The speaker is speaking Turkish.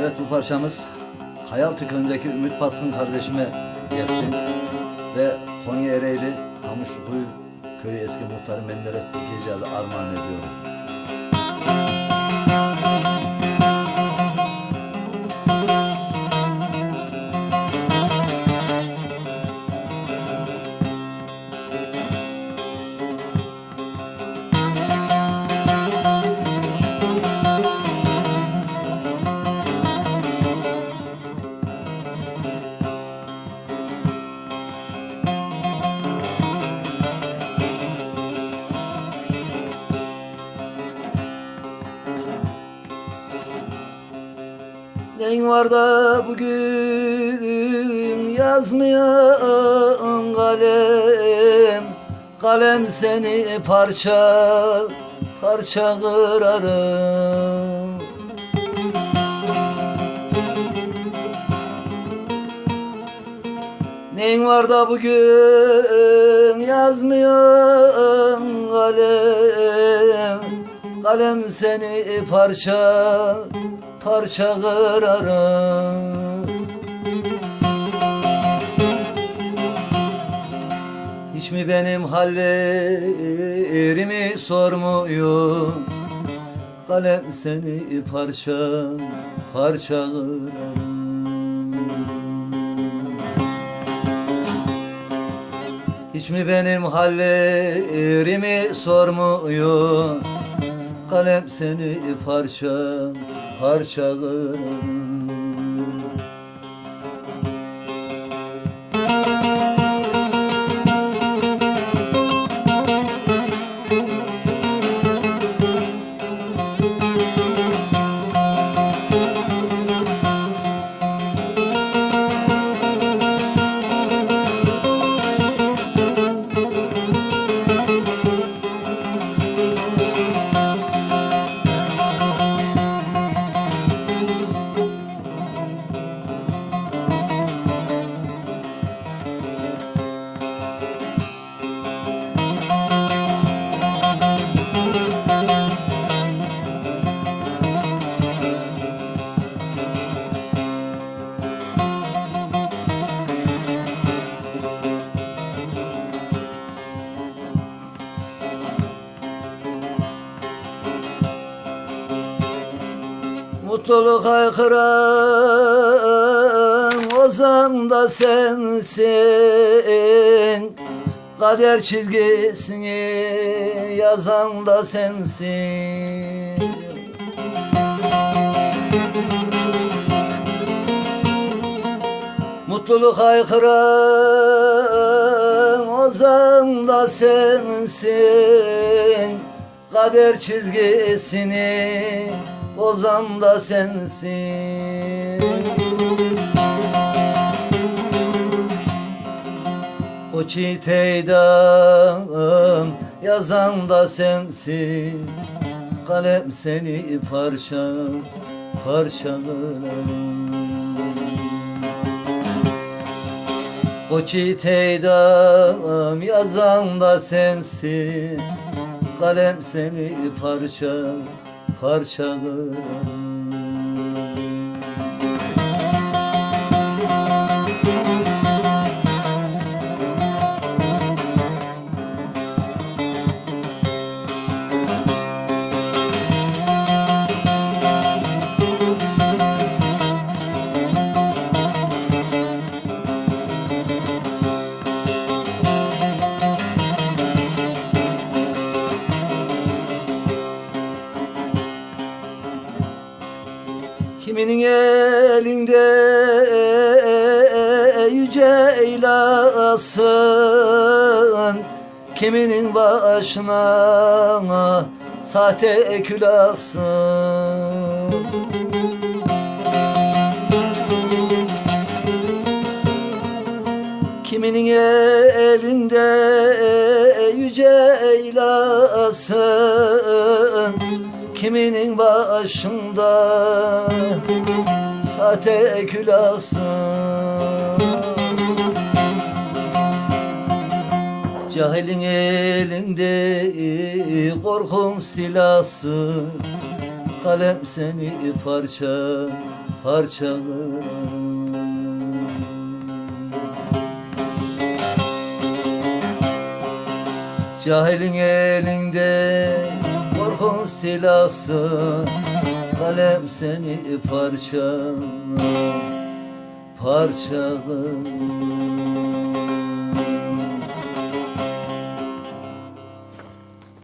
Evet bu parçamız Hayal Tükönü'ndeki Ümit Baskın kardeşime gelsin. Ve Konya Ereğli Kamuşlukuyu Köyü eski muhtarı Menderes Tekirci'ye armağan ediyorum. Neyin var da bugün yazmıyor kalem? Kalem seni parça parça kırarım. Neyin var da bugün yazmıyor kalem? Kalem seni parça parça kırarım Hiç mi benim hallerimi sormuyor? Kalem seni parça parça kırarım Hiç mi benim hallerimi sormuyor? Kalem seni parça parça kırarım Mutluluk haykıran ozan da sensin. Kader çizgisini yazan da sensin. Mutluluk haykıran ozan da sensin. Kader çizgisini bozan da sensin. O çiteydam yazan da sensin. Kalem seni parça parçalarım. O çiteydam yazan da sensin. Kalem seni parça parçalarım Kiminin elinde yüce eylasın? Kiminin başına sahte külaksın Kiminin elinde yüce eylasın Kiminin başında sahte külaksın Cahilin elinde korkun silahsı Kalem seni parça parçalarım Cahilin elinde korkunç silahsın Kalem seni parçalar Parçalar